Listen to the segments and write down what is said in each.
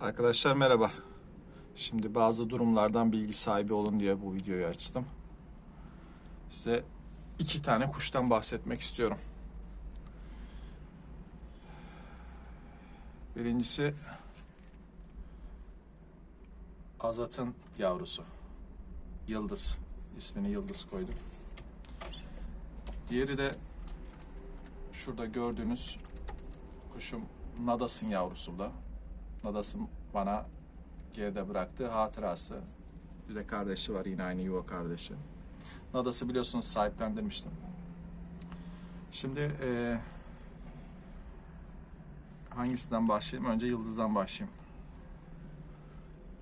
Arkadaşlar merhaba. Şimdi bazı durumlardan bilgi sahibi olun diye bu videoyu açtım. Size iki tane kuştan bahsetmek istiyorum. Birincisi Azat'ın yavrusu. Yıldız. İsmini Yıldız koydum. Diğeri de şurada gördüğünüz kuşum Nadas'ın yavrusu da. Nadas'ın bana geride bıraktığı hatırası. Bir de kardeşi var yine aynı yuva kardeşi. Nadas'ı biliyorsunuz sahiplendirmiştim. Şimdi eee, hangisinden başlayayım? Önce Yıldız'dan başlayayım.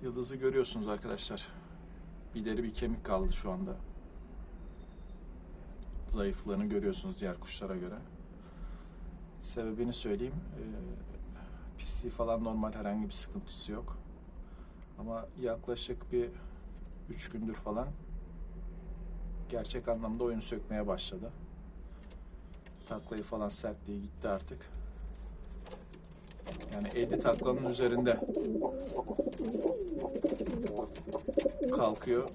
Yıldız'ı görüyorsunuz arkadaşlar. Bir deri bir kemik kaldı şu anda. Zayıflığını görüyorsunuz diğer kuşlara göre. Sebebini söyleyeyim. Eee pisliği falan normal herhangi bir sıkıntısı yok. Ama yaklaşık bir üç gündür falan gerçek anlamda oyunu sökmeye başladı. Taklayı falan sertliği gitti artık. Yani 50 taklanın üzerinde kalkıyor.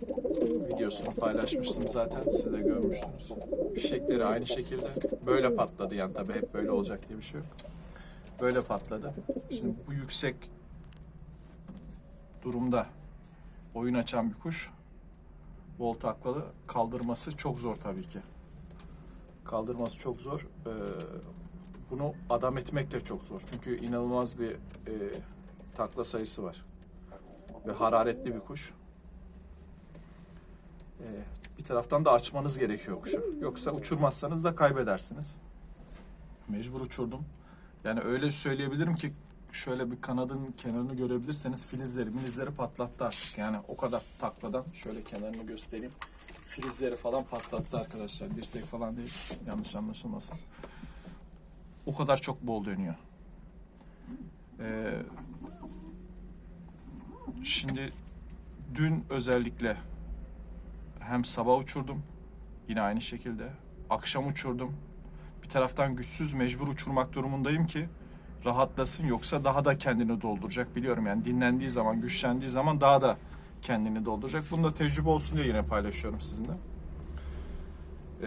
Videosunu paylaşmıştım zaten. Siz de görmüştünüz. Fişekleri aynı şekilde. Böyle patladı yani tabii hep böyle olacak diye bir şey yok. Böyle patladı. Şimdi bu yüksek durumda oyun açan bir kuş bol taklalı kaldırması çok zor tabii ki. Kaldırması çok zor. Ee, bunu adam etmek de çok zor. Çünkü inanılmaz bir e, takla sayısı var. Ve hararetli bir kuş. Ee, bir taraftan da açmanız gerekiyor kuşu. Yoksa uçurmazsanız da kaybedersiniz. Mecbur uçurdum. Yani öyle söyleyebilirim ki şöyle bir kanadın kenarını görebilirseniz filizleri, milizleri patlattı artık. Yani o kadar takladan şöyle kenarını göstereyim. Filizleri falan patlattı arkadaşlar. Dirsek falan değil. Yanlış anlaşılmasın. O kadar çok bol dönüyor. Ee, şimdi dün özellikle hem sabah uçurdum. Yine aynı şekilde. Akşam uçurdum taraftan güçsüz mecbur uçurmak durumundayım ki rahatlasın yoksa daha da kendini dolduracak biliyorum yani dinlendiği zaman güçlendiği zaman daha da kendini dolduracak. Bunu da tecrübe olsun diye yine paylaşıyorum sizinle. Ee,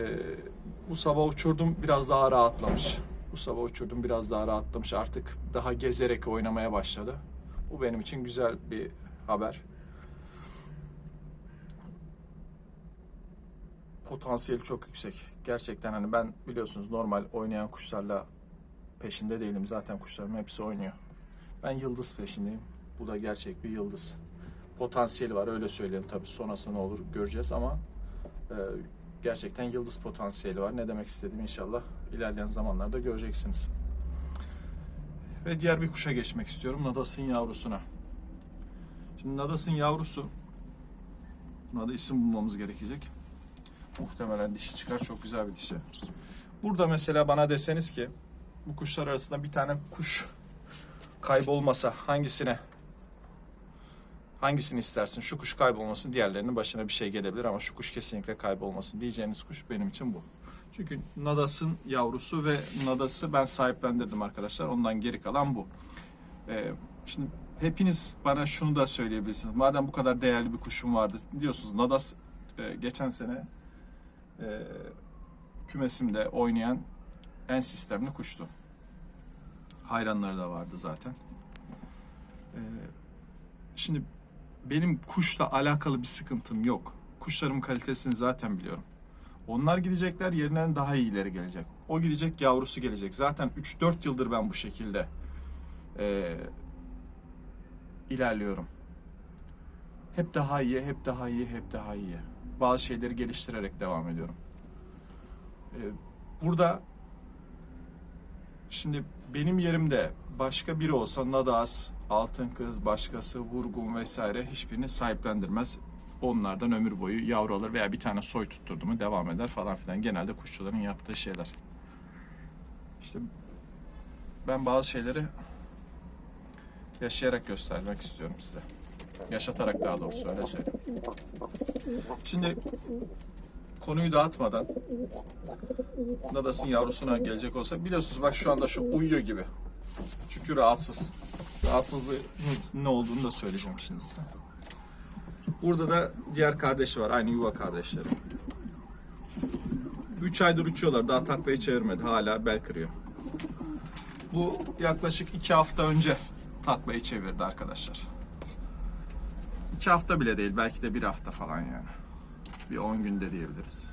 bu sabah uçurdum biraz daha rahatlamış. Bu sabah uçurdum biraz daha rahatlamış artık daha gezerek oynamaya başladı. Bu benim için güzel bir haber. potansiyeli çok yüksek. Gerçekten hani ben biliyorsunuz normal oynayan kuşlarla peşinde değilim. Zaten kuşlarım hepsi oynuyor. Ben yıldız peşindeyim. Bu da gerçek bir yıldız. Potansiyeli var öyle söyleyelim tabii. Sonrası ne olur göreceğiz ama e, gerçekten yıldız potansiyeli var. Ne demek istediğimi inşallah ilerleyen zamanlarda göreceksiniz. Ve diğer bir kuşa geçmek istiyorum. Nadas'ın yavrusuna. Şimdi Nadas'ın yavrusu buna da isim bulmamız gerekecek. Muhtemelen dişi çıkar. Çok güzel bir dişi. Burada mesela bana deseniz ki bu kuşlar arasında bir tane kuş kaybolmasa hangisine hangisini istersin? Şu kuş kaybolmasın, diğerlerinin başına bir şey gelebilir ama şu kuş kesinlikle kaybolmasın diyeceğiniz kuş benim için bu. Çünkü Nadas'ın yavrusu ve Nadas'ı ben sahiplendirdim arkadaşlar. Ondan geri kalan bu. Ee, şimdi hepiniz bana şunu da söyleyebilirsiniz. Madem bu kadar değerli bir kuşum vardı. Biliyorsunuz Nadas e, geçen sene e, kümesimde oynayan en sistemli kuştu. Hayranları da vardı zaten. E, şimdi benim kuşla alakalı bir sıkıntım yok. Kuşlarımın kalitesini zaten biliyorum. Onlar gidecekler yerine daha iyileri gelecek. O gidecek yavrusu gelecek. Zaten 3-4 yıldır ben bu şekilde e, ilerliyorum. Hep daha iyi, hep daha iyi, hep daha iyi bazı şeyleri geliştirerek devam ediyorum. Ee, burada şimdi benim yerimde başka biri olsa Nadas, Altın Kız, başkası, Vurgun vesaire hiçbirini sahiplendirmez. Onlardan ömür boyu yavru alır veya bir tane soy tutturdu mu devam eder falan filan. Genelde kuşçuların yaptığı şeyler. İşte ben bazı şeyleri yaşayarak göstermek istiyorum size. Yaşatarak daha doğrusu öyle söyleyeyim. Şimdi konuyu dağıtmadan Nadas'ın yavrusuna gelecek olsa biliyorsunuz bak şu anda şu uyuyor gibi. Çünkü rahatsız. Rahatsızlığı ne olduğunu da söyleyeceğim şimdi size. Burada da diğer kardeşi var. Aynı yuva kardeşleri. 3 aydır uçuyorlar. Daha taklayı çevirmedi. Hala bel kırıyor. Bu yaklaşık 2 hafta önce taklayı çevirdi arkadaşlar. 2 hafta bile değil. Belki de bir hafta falan yani. Bir 10 günde diyebiliriz.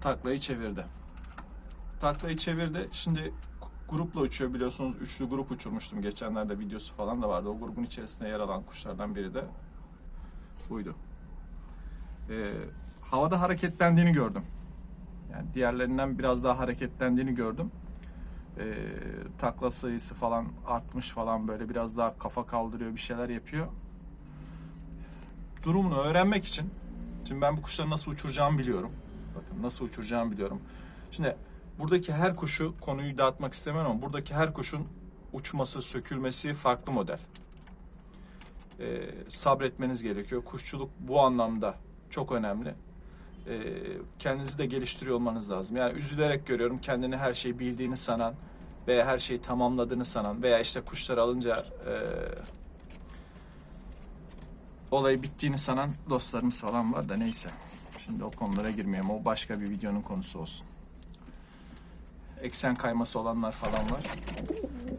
Taklayı çevirdi. Taklayı çevirdi. Şimdi grupla uçuyor biliyorsunuz. Üçlü grup uçurmuştum. Geçenlerde videosu falan da vardı. O grubun içerisinde yer alan kuşlardan biri de buydu. Ee, havada hareketlendiğini gördüm. Yani diğerlerinden biraz daha hareketlendiğini gördüm. Ee, takla sayısı falan artmış falan böyle biraz daha kafa kaldırıyor bir şeyler yapıyor. Durumunu öğrenmek için şimdi ben bu kuşları nasıl uçuracağımı biliyorum. Bakın nasıl uçuracağımı biliyorum. Şimdi buradaki her kuşu konuyu dağıtmak istemiyorum ama buradaki her kuşun uçması, sökülmesi farklı model. Ee, sabretmeniz gerekiyor. Kuşçuluk bu anlamda çok önemli. Ee, kendinizi de geliştiriyor olmanız lazım. Yani üzülerek görüyorum kendini her şeyi bildiğini sanan veya her şeyi tamamladığını sanan veya işte kuşları alınca e, olayı bittiğini sanan dostlarımız falan var da neyse. Şimdi o konulara girmeyeyim. O başka bir videonun konusu olsun. Eksen kayması olanlar falan var.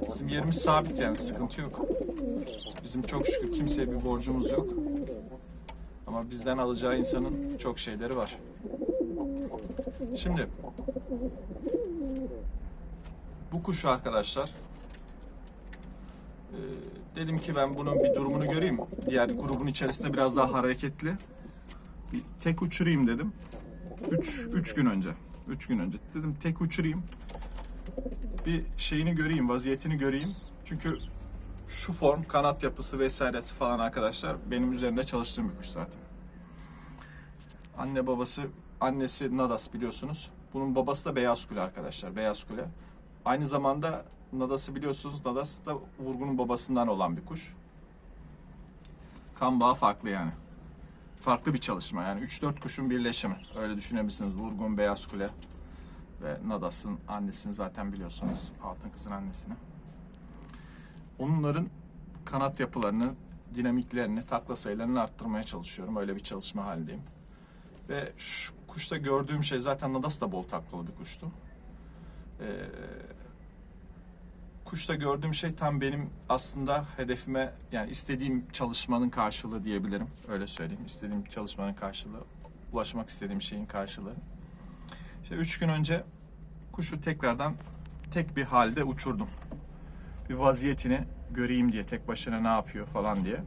Bizim yerimiz sabit yani sıkıntı yok. Bizim çok şükür kimseye bir borcumuz yok. Ama bizden alacağı insanın çok şeyleri var. Şimdi bu kuşu arkadaşlar e, dedim ki ben bunun bir durumunu göreyim. Diğer grubun içerisinde biraz daha hareketli. Bir tek uçurayım dedim. 3 3 gün önce. 3 gün önce dedim tek uçurayım. Bir şeyini göreyim, vaziyetini göreyim. Çünkü şu form, kanat yapısı vesairesi falan arkadaşlar benim üzerinde çalıştığım bir kuş zaten. Anne babası, annesi Nadas biliyorsunuz. Bunun babası da Beyaz Kule arkadaşlar, Beyaz Kule. Aynı zamanda Nadas'ı biliyorsunuz, Nadas da Vurgun'un babasından olan bir kuş. Kan bağı farklı yani. Farklı bir çalışma yani 3-4 kuşun birleşimi. Öyle düşünebilirsiniz. Vurgun, Beyaz Kule ve Nadas'ın annesini zaten biliyorsunuz. Altın Kız'ın annesini. Onların kanat yapılarını, dinamiklerini, takla sayılarını arttırmaya çalışıyorum. Öyle bir çalışma halindeyim. Ve şu kuşta gördüğüm şey zaten Nadas da bol taklalı bir kuştu. Ee, kuşta gördüğüm şey tam benim aslında hedefime yani istediğim çalışmanın karşılığı diyebilirim. Öyle söyleyeyim. İstediğim çalışmanın karşılığı, ulaşmak istediğim şeyin karşılığı. İşte üç gün önce kuşu tekrardan tek bir halde uçurdum. Bir vaziyetini göreyim diye tek başına ne yapıyor falan diye.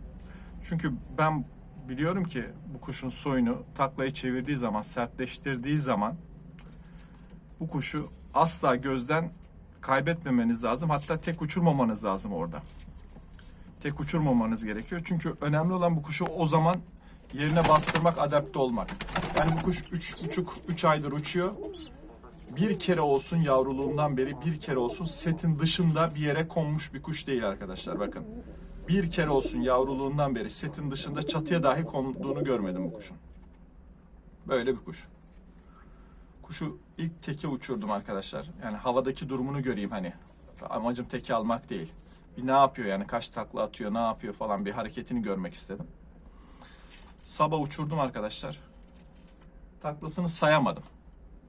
Çünkü ben biliyorum ki bu kuşun soyunu taklayı çevirdiği zaman, sertleştirdiği zaman bu kuşu asla gözden kaybetmemeniz lazım. Hatta tek uçurmamanız lazım orada. Tek uçurmamanız gerekiyor. Çünkü önemli olan bu kuşu o zaman yerine bastırmak, adapte olmak. Yani bu kuş 3,5-3 aydır uçuyor. Bir kere olsun yavruluğundan beri bir kere olsun setin dışında bir yere konmuş bir kuş değil arkadaşlar bakın. Bir kere olsun yavruluğundan beri setin dışında çatıya dahi konduğunu görmedim bu kuşun. Böyle bir kuş. Kuşu ilk teke uçurdum arkadaşlar. Yani havadaki durumunu göreyim hani. Amacım teke almak değil. Bir ne yapıyor yani kaç takla atıyor ne yapıyor falan bir hareketini görmek istedim. Sabah uçurdum arkadaşlar. Taklasını sayamadım.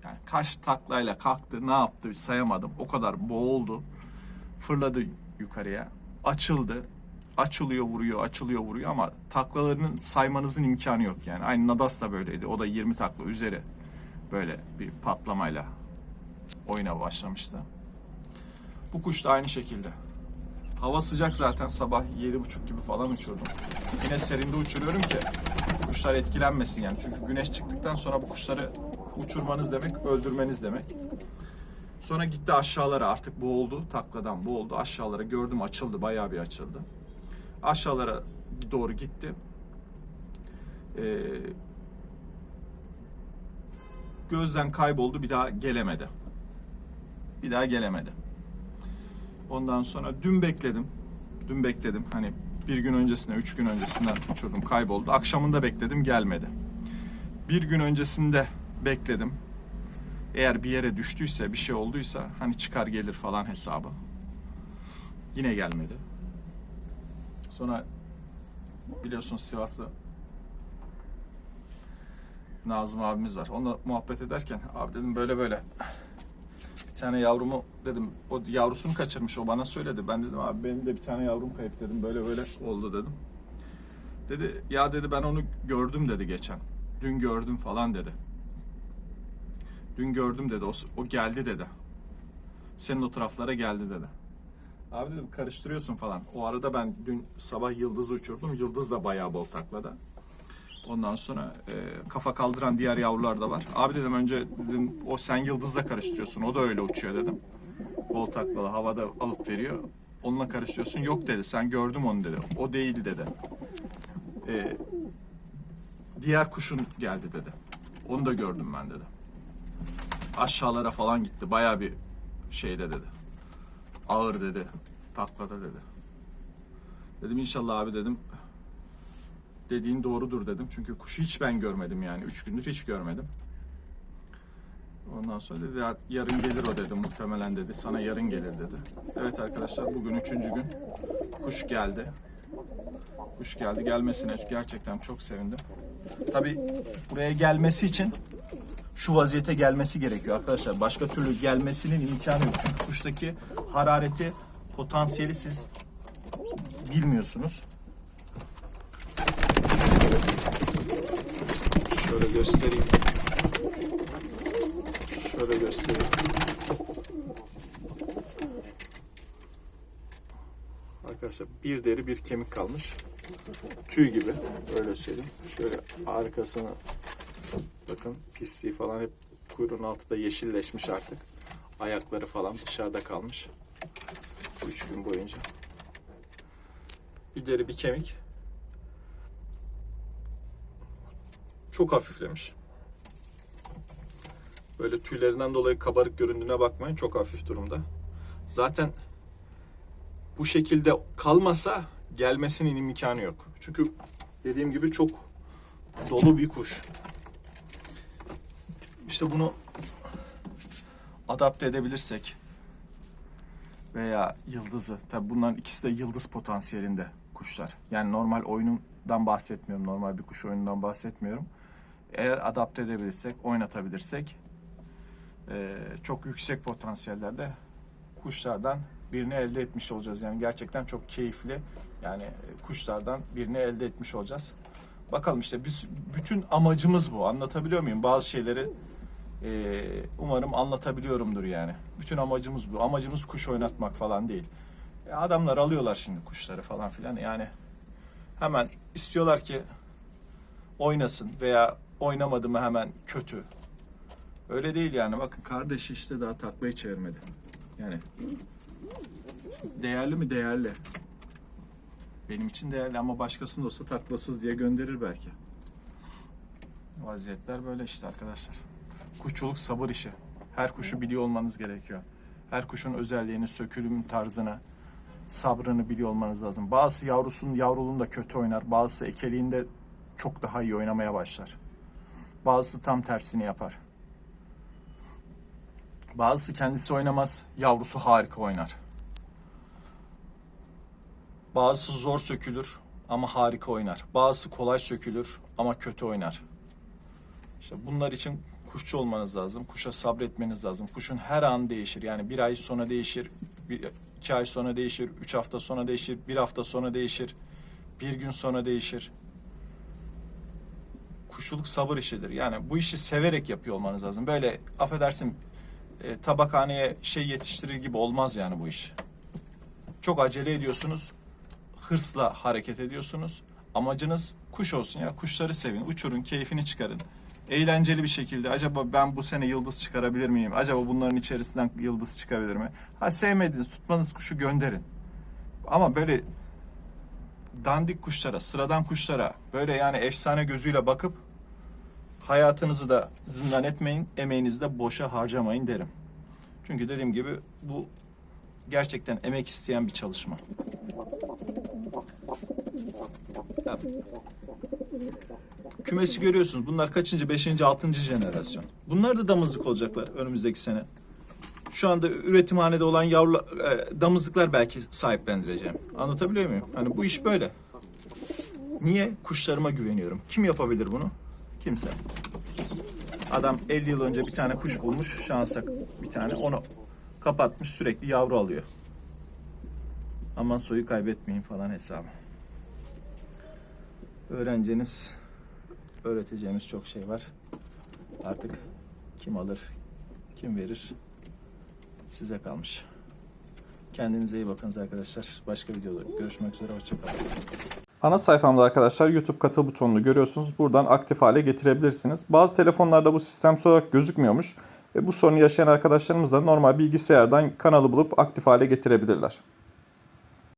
Yani kaç taklayla kalktı ne yaptı sayamadım. O kadar boğuldu. Fırladı yukarıya. Açıldı. Açılıyor vuruyor açılıyor vuruyor ama taklalarının saymanızın imkanı yok yani. Aynı Nadas da böyleydi. O da 20 takla üzeri böyle bir patlamayla oyuna başlamıştı. Bu kuş da aynı şekilde. Hava sıcak zaten sabah 7.30 gibi falan uçurdum. Yine serinde uçuruyorum ki kuşlar etkilenmesin yani. Çünkü güneş çıktıktan sonra bu kuşları uçurmanız demek öldürmeniz demek. Sonra gitti aşağılara artık boğuldu. Takladan boğuldu. Aşağılara gördüm açıldı. Bayağı bir açıldı. Aşağılara doğru gitti. Ee, gözden kayboldu. Bir daha gelemedi. Bir daha gelemedi. Ondan sonra dün bekledim. Dün bekledim. Hani bir gün öncesinde, üç gün öncesinden uçurdum. Kayboldu. Akşamında bekledim. Gelmedi. Bir gün öncesinde bekledim. Eğer bir yere düştüyse, bir şey olduysa hani çıkar gelir falan hesabı. Yine gelmedi. Sonra biliyorsunuz Sivas'ta Nazım abimiz var. Onunla muhabbet ederken abi dedim böyle böyle bir tane yavrumu dedim o yavrusunu kaçırmış o bana söyledi. Ben dedim abi benim de bir tane yavrum kayıp dedim böyle böyle oldu dedim. Dedi ya dedi ben onu gördüm dedi geçen. Dün gördüm falan dedi. Dün gördüm dedi o, o geldi dedi. Senin o taraflara geldi dedi. Abi dedim karıştırıyorsun falan. O arada ben dün sabah Yıldız uçurdum. Yıldız da bayağı bol taklada. Ondan sonra e, kafa kaldıran diğer yavrular da var. Abi dedim önce dedim o sen Yıldız'la karıştırıyorsun. O da öyle uçuyor dedim. Bol taklalı havada alıp veriyor. Onunla karıştırıyorsun. Yok dedi sen gördüm onu dedi. O değil dedi. E, diğer kuşun geldi dedi. Onu da gördüm ben dedi. Aşağılara falan gitti. Bayağı bir şeyde dedi. Ağır dedi. Taklada dedi. Dedim inşallah abi dedim. Dediğin doğrudur dedim. Çünkü kuşu hiç ben görmedim yani. Üç gündür hiç görmedim. Ondan sonra dedi "Ya yarın gelir o dedi muhtemelen dedi. Sana yarın gelir dedi. Evet arkadaşlar bugün üçüncü gün. Kuş geldi. Kuş geldi. Gelmesine gerçekten çok sevindim. Tabii buraya gelmesi için şu vaziyete gelmesi gerekiyor arkadaşlar. Başka türlü gelmesinin imkanı yok. Çünkü kuştaki harareti, potansiyeli siz bilmiyorsunuz. Şöyle göstereyim. Şöyle göstereyim. Arkadaşlar bir deri bir kemik kalmış. Tüy gibi öyle söyleyeyim. Şöyle arkasını bakın pisliği falan hep kuyruğun altı da yeşilleşmiş artık. Ayakları falan dışarıda kalmış. Üç gün boyunca. Bir deri bir kemik. Çok hafiflemiş. Böyle tüylerinden dolayı kabarık göründüğüne bakmayın. Çok hafif durumda. Zaten bu şekilde kalmasa gelmesinin imkanı yok. Çünkü dediğim gibi çok dolu bir kuş. İşte bunu adapte edebilirsek veya yıldızı tabi bunların ikisi de yıldız potansiyelinde kuşlar. Yani normal oyunundan bahsetmiyorum. Normal bir kuş oyunundan bahsetmiyorum. Eğer adapte edebilirsek, oynatabilirsek eee, çok yüksek potansiyellerde kuşlardan birini elde etmiş olacağız. Yani gerçekten çok keyifli yani kuşlardan birini elde etmiş olacağız. Bakalım işte biz bütün amacımız bu. Anlatabiliyor muyum? Bazı şeyleri ee, umarım anlatabiliyorumdur yani. Bütün amacımız bu. Amacımız kuş oynatmak falan değil. E, adamlar alıyorlar şimdi kuşları falan filan. Yani hemen istiyorlar ki oynasın veya oynamadı mı hemen kötü. Öyle değil yani. Bakın kardeşi işte daha taklayı çevirmedi. Yani değerli mi? Değerli. Benim için değerli ama başkasının olsa taklasız diye gönderir belki. Vaziyetler böyle işte arkadaşlar. Kuşçuluk sabır işi. Her kuşu biliyor olmanız gerekiyor. Her kuşun özelliğini, sökülüm tarzını, sabrını biliyor olmanız lazım. Bazısı yavrusunun yavruluğunda kötü oynar. Bazısı ekeliğinde çok daha iyi oynamaya başlar. Bazısı tam tersini yapar. Bazısı kendisi oynamaz, yavrusu harika oynar. Bazısı zor sökülür ama harika oynar. Bazısı kolay sökülür ama kötü oynar. İşte bunlar için kuşçu olmanız lazım. Kuşa sabretmeniz lazım. Kuşun her an değişir. Yani bir ay sonra değişir, bir, iki ay sonra değişir, üç hafta sonra değişir, bir hafta sonra değişir, bir gün sonra değişir. Kuşçuluk sabır işidir. Yani bu işi severek yapıyor olmanız lazım. Böyle affedersin e, tabakhaneye şey yetiştirir gibi olmaz yani bu iş. Çok acele ediyorsunuz. Hırsla hareket ediyorsunuz. Amacınız kuş olsun ya. Kuşları sevin, uçurun, keyfini çıkarın eğlenceli bir şekilde acaba ben bu sene yıldız çıkarabilir miyim? Acaba bunların içerisinden yıldız çıkabilir mi? Ha sevmediniz tutmanız kuşu gönderin. Ama böyle dandik kuşlara, sıradan kuşlara böyle yani efsane gözüyle bakıp hayatınızı da zindan etmeyin, emeğinizi de boşa harcamayın derim. Çünkü dediğim gibi bu gerçekten emek isteyen bir çalışma. Ya, kümesi görüyorsunuz. Bunlar kaçıncı? Beşinci, altıncı jenerasyon. Bunlar da damızlık olacaklar önümüzdeki sene. Şu anda üretimhanede olan yavru e, damızlıklar belki sahiplendireceğim. Anlatabiliyor muyum? Hani bu iş böyle. Niye? Kuşlarıma güveniyorum. Kim yapabilir bunu? Kimse. Adam 50 yıl önce bir tane kuş bulmuş. Şansa bir tane onu kapatmış sürekli yavru alıyor. Aman soyu kaybetmeyin falan hesabı. Öğreneceğiniz, öğreteceğiniz çok şey var. Artık kim alır, kim verir size kalmış. Kendinize iyi bakınız arkadaşlar. Başka videoda görüşmek üzere. Hoşçakalın. Ana sayfamda arkadaşlar YouTube katıl butonunu görüyorsunuz. Buradan aktif hale getirebilirsiniz. Bazı telefonlarda bu sistemsel olarak gözükmüyormuş. Ve bu sorunu yaşayan arkadaşlarımız da normal bilgisayardan kanalı bulup aktif hale getirebilirler.